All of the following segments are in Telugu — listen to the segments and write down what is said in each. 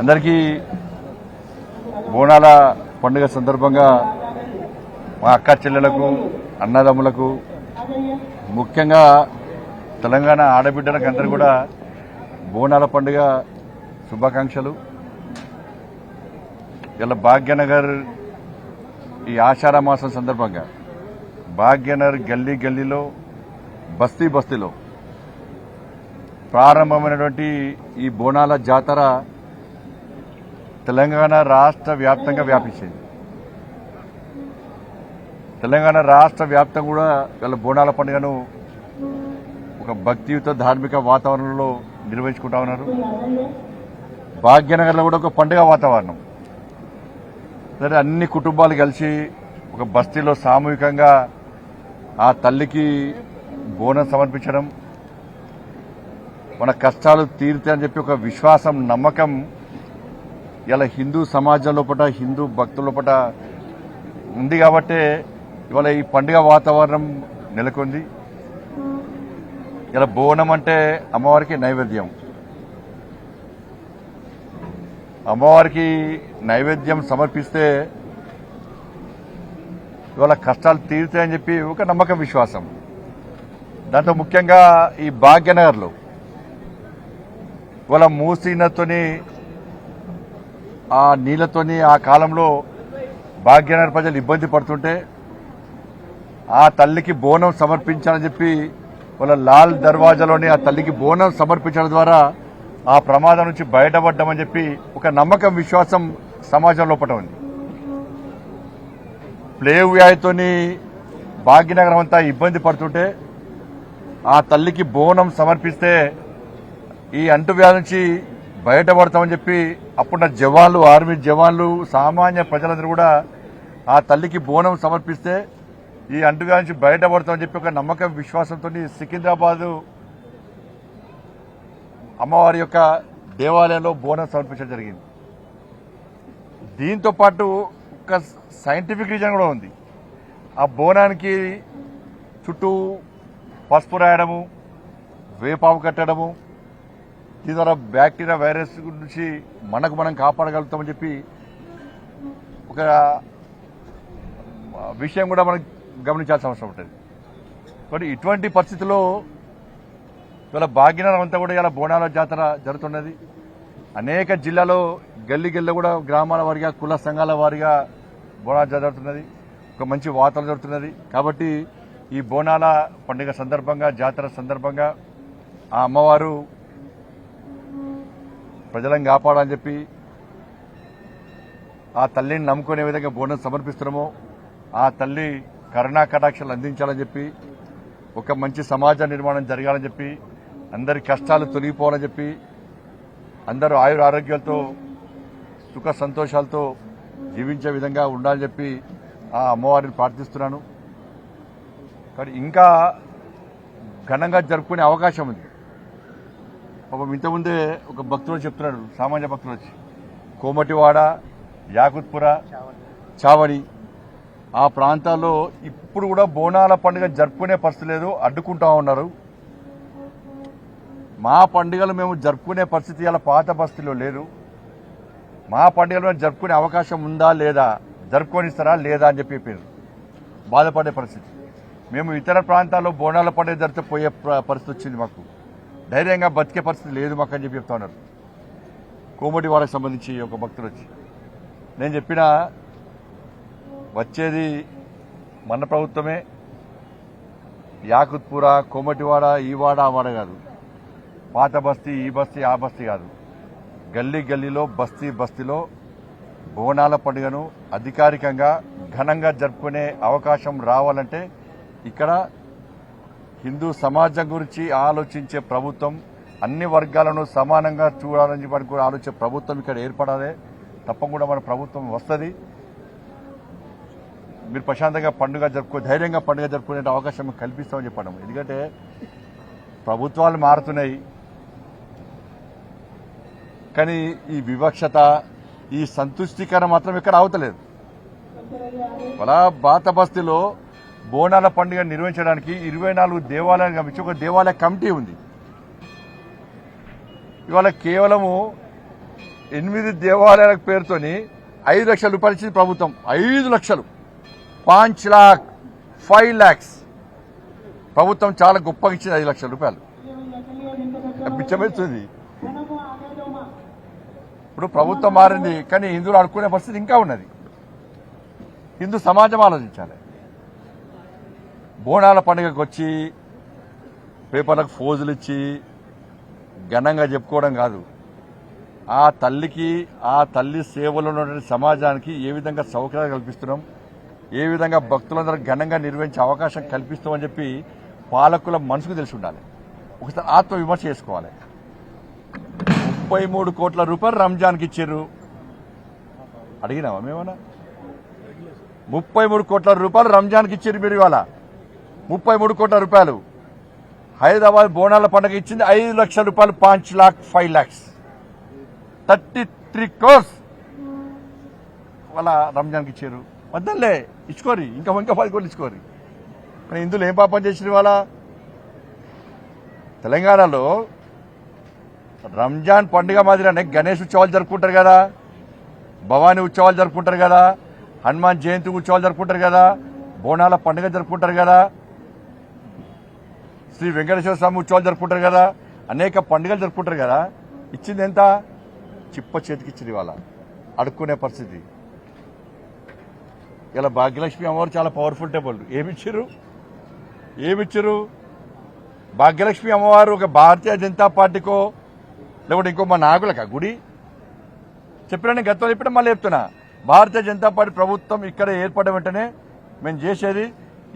అందరికీ బోనాల పండుగ సందర్భంగా మా అక్క చెల్లెలకు అన్నదమ్ములకు ముఖ్యంగా తెలంగాణ ఆడబిడ్డలకు అందరూ కూడా బోనాల పండుగ శుభాకాంక్షలు. ఇలా భాగ్యనగర్ ఈ ఆషాఢ మాసం సందర్భంగా భాగ్యనగర్ గల్లీ గల్లీలో బస్తీ బస్తీలో ప్రారంభమైనటువంటి ఈ బోనాల జాతర తెలంగాణ రాష్ట్ర వ్యాప్తంగా వ్యాపించింది. తెలంగాణ రాష్ట్ర వ్యాప్తంగా కూడా వీళ్ళ బోనాల పండుగను ఒక భక్తియుత ధార్మిక వాతావరణంలో నిర్వహించుకుంటా ఉన్నారు. భాగ్యనగర్లో కూడా ఒక పండుగ వాతావరణం. సరే అన్ని కుటుంబాలు కలిసి ఒక బస్తీలో సామూహికంగా ఆ తల్లికి బోనం సమర్పించడం మన కష్టాలు తీరుతాయని చెప్పి ఒక విశ్వాసం నమ్మకం ఇలా హిందూ సమాజం లోపల హిందూ భక్తుల లోపల ఉంది కాబట్టే ఇవాళ ఈ పండుగ వాతావరణం నెలకొంది. ఇలా బోనం అంటే అమ్మవారికి నైవేద్యం. అమ్మవారికి నైవేద్యం సమర్పిస్తే ఇవాళ కష్టాలు తీరుతాయని చెప్పి ఒక నమ్మకం విశ్వాసం. దాంతో ముఖ్యంగా ఈ భాగ్యనగర్లో ఇవాళ మూసీనతోని ఆ నీళ్ళతోని ఆ కాలంలో భాగ్యనగర్ ప్రజలు ఇబ్బంది పడుతుంటే ఆ తల్లికి బోనం సమర్పించాలని చెప్పి వాళ్ళ లాల్ దర్వాజాలోని ఆ తల్లికి బోనం సమర్పించడం ద్వారా ఆ ప్రమాదం నుంచి బయటపడ్డామని చెప్పి ఒక నమ్మకం విశ్వాసం సమాజం లోపల ఉంది. ప్లేవ్ వ్యాధితోని భాగ్యనగరం అంతా ఇబ్బంది పడుతుంటే ఆ తల్లికి బోనం సమర్పిస్తే ఈ అంటువ్యాధి నుంచి బయటపడతామని చెప్పి అప్పుడున్న జవాన్లు ఆర్మీ జవాన్లు సామాన్య ప్రజలందరూ కూడా ఆ తల్లికి బోనం సమర్పిస్తే ఈ అంటుగా నుంచి బయటపడతామని చెప్పి ఒక నమ్మకం విశ్వాసంతో సికింద్రాబాదు అమ్మవారి యొక్క దేవాలయంలో బోనం సమర్పించడం జరిగింది. దీంతో పాటు ఒక సైంటిఫిక్ రీజన్ కూడా ఉంది. ఆ బోనానికి చుట్టూ పసుపు రాయడము వేపావు కట్టడము దీని ద్వారా బ్యాక్టీరియా వైరస్ నుంచి మనకు మనం కాపాడగలుగుతామని చెప్పి ఒక విషయం కూడా మనం గమనించాల్సిన అవసరం ఉంటుంది. కాబట్టి ఇటువంటి పరిస్థితుల్లో ఇవాళ భాగ్యనగరం అంతా కూడా ఇలా బోనాల జాతర జరుగుతున్నది. అనేక జిల్లాలో గల్లి గల్లి కూడా గ్రామాల వారిగా కుల సంఘాల వారిగా బోనాల జాతర జరుగుతున్నది. ఒక మంచి వాతావరణం జరుగుతున్నది. కాబట్టి ఈ బోనాల పండుగ సందర్భంగా జాతర సందర్భంగా ఆ అమ్మవారు ప్రజలను కాపాడాలని చెప్పి ఆ తల్లిని నమ్ముకునే విధంగా బోనం సమర్పిస్తున్నామో. ఆ తల్లి కరుణా కటాక్షలు అందించాలని చెప్పి ఒక మంచి సమాజ నిర్మాణం జరగాలని చెప్పి అందరి కష్టాలు తొలగిపోవాలని చెప్పి అందరూ ఆయుర ఆరోగ్యాలతో సుఖ సంతోషాలతో జీవించే విధంగా ఉండాలని చెప్పి ఆ అమ్మవారిని ప్రార్థిస్తున్నాను. కానీ ఇంకా ఘనంగా జరుపుకునే అవకాశం ఉంది. పాపం ఇంతకుముందే ఒక భక్తుడు చెప్తున్నాడు సామాన్య భక్తుడు వచ్చి. కోమటివాడ యాకుత్పుర చావడి. ఆ ప్రాంతాల్లో ఇప్పుడు కూడా బోనాల పండుగ జరుపుకునే పరిస్థితి లేదు అడ్డుకుంటా ఉన్నారు. మా పండుగలు మేము జరుపుకునే పరిస్థితి ఇలా పాత పరిస్థితిలో లేదు. మా పండుగలు మేము జరుపుకునే అవకాశం ఉందా లేదా జరుపుకొనిస్తారా లేదా అని చెప్పి చెప్పారు. బాధపడే పరిస్థితి. మేము ఇతర ప్రాంతాల్లో బోనాల పండుగ జరిపితే పోయే పరిస్థితి వచ్చింది మాకు. ధైర్యంగా బతికే పరిస్థితి లేదు మాకు అని చెప్పి చెప్తా ఉన్నారు. కోమటి వాళ్ళకి సంబంధించి ఒక భక్తుడు వచ్చి. నేను చెప్పిన వచ్చేది మన ప్రభుత్వమే. యాకుత్పుర కోమటివాడ ఈ వాడ ఆ వాడ కాదు. పాత బస్తీ ఈ బస్తీ ఆ బస్తీ కాదు. గల్లీ గల్లీలో బస్తీ బస్తీలో బోనాల పండుగను అధికారికంగా ఘనంగా జరుపుకునే అవకాశం రావాలంటే ఇక్కడ హిందూ సమాజం గురించి ఆలోచించే ప్రభుత్వం అన్ని వర్గాలను సమానంగా చూడాలని చెప్పి కూడా ఆలోచించే ప్రభుత్వం ఇక్కడ ఏర్పడాలి. తప్పకుండా మన ప్రభుత్వం వస్తుంది. మీరు ప్రశాంతంగా పండుగ జరుపుకో ధైర్యంగా పండుగ జరుపుకునే అవకాశం కల్పిస్తామని చెప్పడం ఎందుకంటే ప్రభుత్వాలు మారుతున్నాయి. కానీ ఈ వివక్షత ఈ సంతుష్టీకరణ మాత్రం ఇక్కడ అవతలేదు అలా బాత బస్తీలో బోనాల పండుగ నిర్వహించడానికి ఇరవై నాలుగు దేవాలయాలు గమనించి ఒక దేవాలయ కమిటీ ఉంది. ఇవాళ కేవలము ఎనిమిది దేవాలయాల పేరుతోని ఐదు లక్షల రూపాయలు ఇచ్చింది ప్రభుత్వం. ఐదు లక్షలు. పాంచ్ లాక్ ఫైవ్ లాక్స్. ప్రభుత్వం చాలా గొప్పగా ఇచ్చింది ఐదు లక్షల రూపాయలు. పిచ్చమెత్తుంది ఇప్పుడు ప్రభుత్వం మారింది కానీ హిందువులు అడుక్కునే పరిస్థితి ఇంకా ఉన్నది. హిందూ సమాజం ఆలోచించాలి. బోనాల పండుగకు వచ్చి పేపర్లకు ఫోజులు ఇచ్చి ఘనంగా చెప్పుకోవడం కాదు. ఆ తల్లికి ఆ తల్లి సేవలో ఉన్నటువంటి సమాజానికి ఏ విధంగా సౌకర్యాలు కల్పిస్తున్నాం ఏ విధంగా భక్తులందరూ ఘనంగా నిర్వహించే అవకాశం కల్పిస్తామని చెప్పి పాలకుల మనసుకు తెలిసి ఉండాలి. ఒకసారి ఆత్మవిమర్శ చేసుకోవాలి. ముప్పై మూడు కోట్ల రూపాయలు రంజాన్కి ఇచ్చారు. అడిగినావా మేమన్నా? ముప్పై మూడు కోట్ల రూపాయలు రంజాన్కి ఇచ్చారు మీరు ఇవాళ. ముప్పై మూడు కోట్ల రూపాయలు. హైదరాబాద్ బోనాల పండుగ ఇచ్చింది ఐదు లక్షల రూపాయలు పాంచ్ lakh five lakhs. Thirty three crores. వాళ్ళ రంజాన్కి ఇచ్చారు. వద్దలే ఇచ్చుకోరి. ఇంకా ఇంకా పది కోట్లు ఇచ్చుకోరి. కానీ ఇందులో ఏం పాపం చేసిన వాళ్ళ తెలంగాణలో రంజాన్ పండుగ మాదిరినే గణేష్ ఉత్సవాలు జరుపుకుంటారు కదా. భవానీ ఉత్సవాలు జరుపుకుంటారు కదా. హనుమాన్ జయంతి ఉత్సవాలు జరుపుకుంటారు కదా. బోనాల పండుగ జరుపుకుంటారు కదా. శ్రీ వెంకటేశ్వర స్వామి ఉత్సవాలు జరుపుకుంటారు కదా అనేక పండుగలు జరుపుకుంటారు కదా ఇచ్చింది ఎంత? చిప్ప చేతికి ఇచ్చింది వాళ్ళ అడుక్కునే పరిస్థితి. ఇలా భాగ్యలక్ష్మి అమ్మవారు చాలా పవర్ఫుల్ టెంపుల్ ఏమిచ్చారు ఏమిచ్చారు భాగ్యలక్ష్మి అమ్మవారు ఒక భారతీయ జనతా పార్టీకో లేకుంటే ఇంకో మా నాయకులకా గుడి? చెప్పినా నేను గతంలో చెప్పినా మళ్ళీ చెప్తున్నా. భారతీయ జనతా పార్టీ ప్రభుత్వం ఇక్కడ ఏర్పడిన వెంటనే మేము చేసేది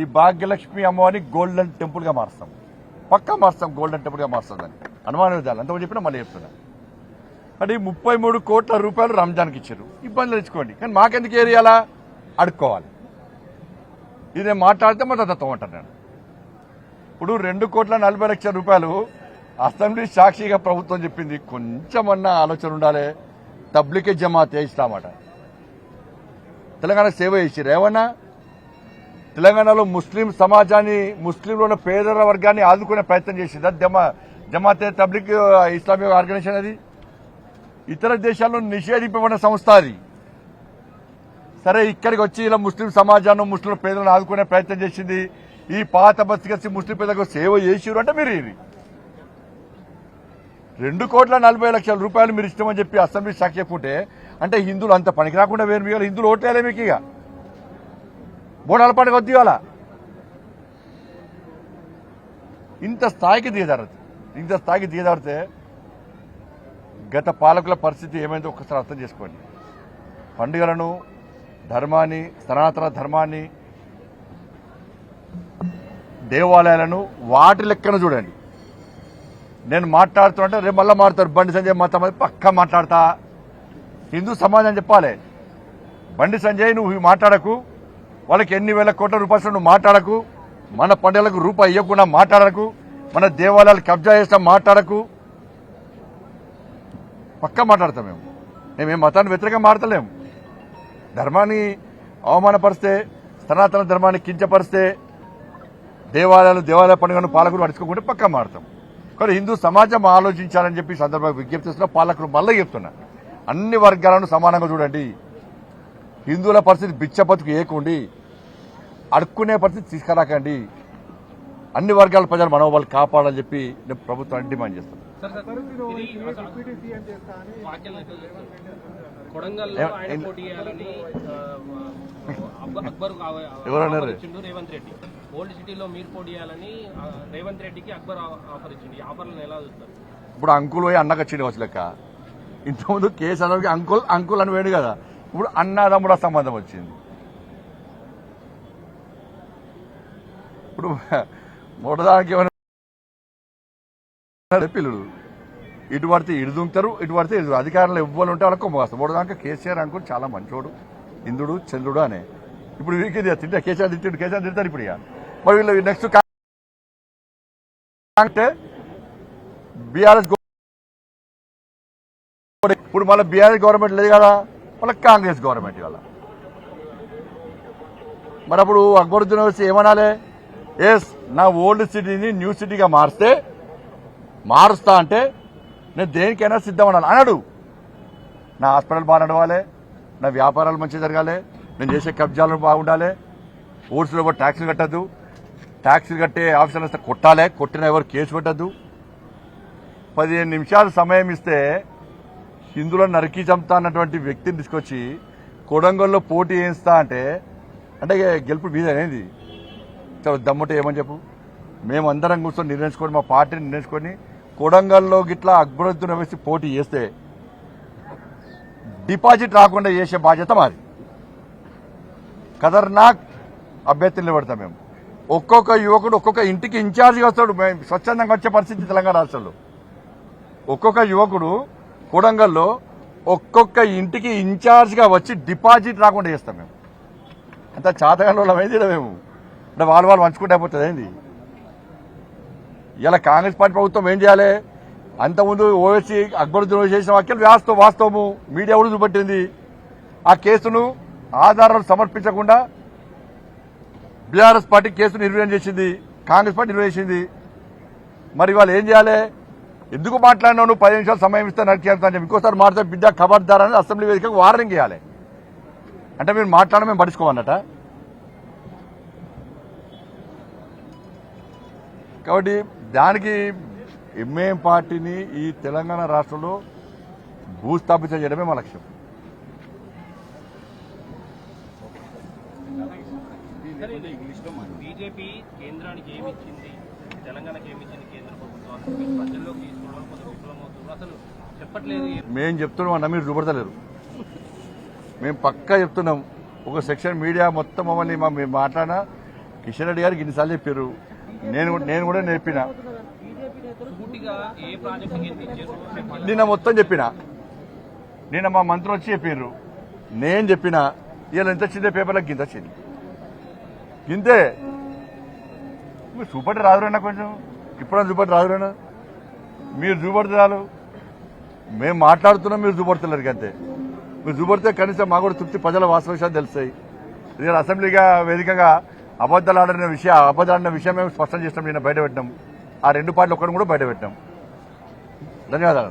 ఈ భాగ్యలక్ష్మి అమ్మవారిని గోల్డెన్ టెంపుల్గా మారుస్తాం. పక్కా మార్స్తాం గోల్డెన్ టెంపుల్గా మారుస్తాం దాన్ని. అనుమానం విధాలు అంతకు చెప్పినా మళ్ళీ చెప్తున్నా. అంటే ముప్పై మూడు కోట్ల రూపాయలు రంజాన్కి ఇచ్చారు. ఇబ్బందులు తెచ్చుకోండి. కానీ మాకెందుకు ఏరియాలా అడుక్కోవాలి. ఇది నేను మాట్లాడితే మొదట దత్తం అంటాను నేను ఇప్పుడు రెండు కోట్ల నలభై లక్షల రూపాయలు అసెంబ్లీ సాక్షిగా ప్రభుత్వం చెప్పింది. కొంచెమన్నా ఆలోచన ఉండాలి. తబ్లికే జమా ఇస్తామట తెలంగాణ సేవ చేసి రేవన్నా తెలంగాణలో ముస్లిం సమాజాన్ని ముస్లింలో ఉన్న పేదల వర్గాన్ని ఆదుకునే ప్రయత్నం చేసింది. అది జమా జమాతే తబ్లిక్ ఇస్లామిక్ ఆర్గనైజేషన్ అది. ఇతర దేశాల్లో నిషేధింపబడిన సంస్థ అది. సరే ఇక్కడికి వచ్చి ఇలా ముస్లిం సమాజాన్ని ముస్లిం పేదలను ఆదుకునే ప్రయత్నం చేసింది. ఈ పాత బతికేసి ముస్లిం పేదలకు సేవ చేసిరు అంటే మీరు ఇది రెండు కోట్ల నలభై లక్షల రూపాయలు మీరు ఇష్టమని చెప్పి అసెంబ్లీ సాక్షి చెప్పుకుంటే అంటే హిందువులు అంత పనికి రాకుండా వేరు మీ హిందువులు ఓట్లేలే మీకు ఇక. బోనాల పండుగ వద్దు ఇవాళ. ఇంత స్థాయికి దిగజారదు ఇంత స్థాయికి దిగజారితే గత పాలకుల పరిస్థితి ఏమైందో ఒకసారి అర్థం చేసుకోండి. పండుగలను ధర్మాన్ని సనాతన ధర్మాన్ని దేవాలయాలను వాటి లెక్కన చూడండి. నేను మాట్లాడుతుంటే రేపు మళ్ళీ మారుతారు. బండి సంజయ్ మాత్రం పక్క మాట్లాడతా. హిందూ సమాజం చెప్పాలి. బండి సంజయ్ నువ్వు మాట్లాడకు. వాళ్ళకి ఎన్ని వేల కోట్ల రూపాయలు నువ్వు మాట్లాడకు. మన పండుగలకు రూపాయి ఇవ్వకుండా మాట్లాడకు. మన దేవాలయాలు కబ్జా చేసిన మాట్లాడకు. పక్కా మాట్లాడతాం మేము. మేమేం మతాన్ని వ్యతిరేకంగా మాడతలేము ధర్మాన్ని అవమానపరిస్తే సనాతన ధర్మాన్ని కించపరిస్తే దేవాలయాలు దేవాలయ పండుగను పాలకులు అడుచుకోకుండా పక్కా మాడతాం కానీ హిందూ సమాజం ఆలోచించాలని చెప్పి సందర్భంగా విజ్ఞప్తి చేస్తున్నా పాలకులు మళ్ళీ చెప్తున్నా. అన్ని వర్గాలను సమానంగా చూడండి. హిందువుల పరిస్థితి బిచ్చ బతుకు ఏకుండి అడుక్కునే పరిస్థితి తీసుకురాకండి అన్ని వర్గాల ప్రజల మనోభావాలు కాపాడాలని చెప్పి నేను ప్రభుత్వాన్ని డిమాండ్ చేస్తాను ఎవరన్నారు? రేవంత్ రెడ్డి ఓల్డ్ సిటీలో మీరు పోటీ చేయాలని రేవంత్ రెడ్డికి అక్బర్ ఆఫర్ ఆఫర్లను ఎలా చూస్తారు ఇప్పుడు అంకుల్ పోయి అన్నకు వచ్చి లెక్క ఇంతకుముందు కేసీఆర్కి అంకుల్ అంకుల్ అని వేడు కదా ఇప్పుడు అన్నదమ్ముడ సంబంధం వచ్చింది. ఇప్పుడు మొదటిదానికి ఏమైనా పిల్లలు ఇటు పడితే ఇటు దుంకుతారు ఇటు పడితే ఇటు అధికారంలో ఇవ్వాలి ఉంటే వాళ్ళకి కొమ్మగాస్తారు మూడదాకా కేసీఆర్ అనుకుని చాలా మంచోడు ఇంద్రుడు చంద్రుడు అనే. ఇప్పుడు వీరికి తింటే కేసీఆర్ తింటాడు కేసీఆర్ తింటారు ఇప్పుడు ఇక. మరి వీళ్ళు నెక్స్ట్ అంటే బీఆర్ఎస్ ఇప్పుడు మళ్ళీ బీఆర్ఎస్ గవర్నమెంట్ లేదు కదా. మళ్ళీ కాంగ్రెస్ గవర్నమెంట్ ఇవాళ. మరి అప్పుడు అక్బరుద్దీన్ వచ్చి ఏమనాలి? ఎస్ నా ఓల్డ్ సిటీని న్యూ సిటీగా మారిస్తే మారుస్తా అంటే నేను దేనికైనా సిద్ధం అనాలి అన్నాడు నా హాస్పిటల్ బాగా నడవాలి నా వ్యాపారాలు మంచిగా జరగాలి నేను చేసే కబ్జాలు బాగుండాలి ఓట్స్లో కూడా ట్యాక్సులు కట్టద్దు ట్యాక్సులు కట్టే ఆఫీసర్లు వస్తే కొట్టాలి కొట్టిన ఎవరు కేసు పెట్టద్దు. పదిహేను నిమిషాలు సమయం ఇస్తే హిందువులను నరికి చంపుతా అన్నటువంటి వ్యక్తిని తీసుకొచ్చి కొడంగల్లో పోటీ చేయిస్తా అంటే అంటే ఇక గెలుపు మీదేనేది చాలా దమ్ముట ఏమని చెప్పు? మేమందరం కూర్చొని నిర్ణయించుకొని మా పార్టీని నిర్ణయించుకొని కొడంగల్లో గిట్లా అక్బరుద్దీన్ వేసి పోటీ చేస్తే డిపాజిట్ రాకుండా చేసే బాధ్యత మాది. కదర్నాక్ అభ్యర్థులు నిలబడతాం మేము. ఒక్కొక్క యువకుడు ఒక్కొక్క ఇంటికి ఇన్ఛార్జిగా వస్తాడు. మేము స్వచ్ఛందంగా వచ్చే పరిస్థితి తెలంగాణ రాష్ట్రంలో. ఒక్కొక్క యువకుడు కొడంగల్లో ఒక్కొక్క ఇంటికి ఇన్ఛార్జ్గా వచ్చి డిపాజిట్ రాకుండా చేస్తాం మేము. అంత చాతగాళ్ళు అయింది మేము. అంటే వాళ్ళు వాళ్ళు పంచుకుంటే అయిపోతుంది ఏంది? ఇలా కాంగ్రెస్ పార్టీ ప్రభుత్వం ఏం చేయాలి? అంతకుముందు ఓవైసీ అక్బరుద్దీన్ చేసిన వ్యాఖ్యలు వాస్తవం వాస్తవము మీడియా కూడా చూపెట్టింది. ఆ కేసును ఆధారాలు సమర్పించకుండా బీఆర్ఎస్ పార్టీ కేసు నిర్వహణ చేసింది కాంగ్రెస్ పార్టీ నిర్వహించింది మరి వాళ్ళు ఏం చేయాలి? ఎందుకు మాట్లాడినావు? నువ్వు పది నిమిషాలు సమయం ఇస్తే నడిచేస్తా అని చెప్పి. ఇంకోసారి మాట్లాడితే బిడ్డ ఖబర్దార్ అసెంబ్లీ వేదికకు వార్నింగ్ ఇవ్వాలి. అంటే మీరు మాట్లాడడం మేము పడుచుకోమన్నట కాబట్టి దానికి ఎంఏఎం పార్టీని ఈ తెలంగాణ రాష్ట్రంలో భూస్థాపితం చేయడమే మా లక్ష్యం. బీజేపీ కేంద్రానికి ఏమి ఇచ్చింది? తెలంగాణకి ఏమి ఇచ్చింది? కేంద్ర ప్రభుత్వం? ప్రజల్లోకి అసలు చెప్పట్లేదు మేము చెప్తున్నాం అన్న మీరు చూపడతలేరు. మేము పక్కా చెప్తున్నాం ఒక సెక్షన్ మీడియా మొత్తం మమ్మల్ని మా మేము మాట్లాడినా కిషన్ రెడ్డి గారికి ఇన్నిసార్లు చెప్పారు నేను నేను కూడా నేర్పిన. నిన్న మొత్తం చెప్పిన. నిన్న మా మంత్రి వచ్చి చెప్పారు నేను చెప్పిన ఇలా ఎంత వచ్చిందే పేపర్లకు గింత వచ్చింది. గింతే. మీరు చూపటి రాదురైనా కొంచెం. ఇప్పుడు చూపటి రాదురైనా మీరు చూపడతారు. మేము మాట్లాడుతున్నాం మీరు చూపడతలేరు అంతే మీరు చూపడితే కనీసం మాకు కూడా తృప్తి ప్రజల వాస్తవ తెలుస్తాయి. నేను అసెంబ్లీగా వేదికగా అబద్దాలు ఆడిన విషయం అబద్దాలు ఆడిన విషయం మేము స్పష్టం చేసినాం నేను బయట పెట్టినాం. ఆ రెండు పార్టీలు ఒక్కడిని కూడా బయట పెట్టినాం. ధన్యవాదాలు.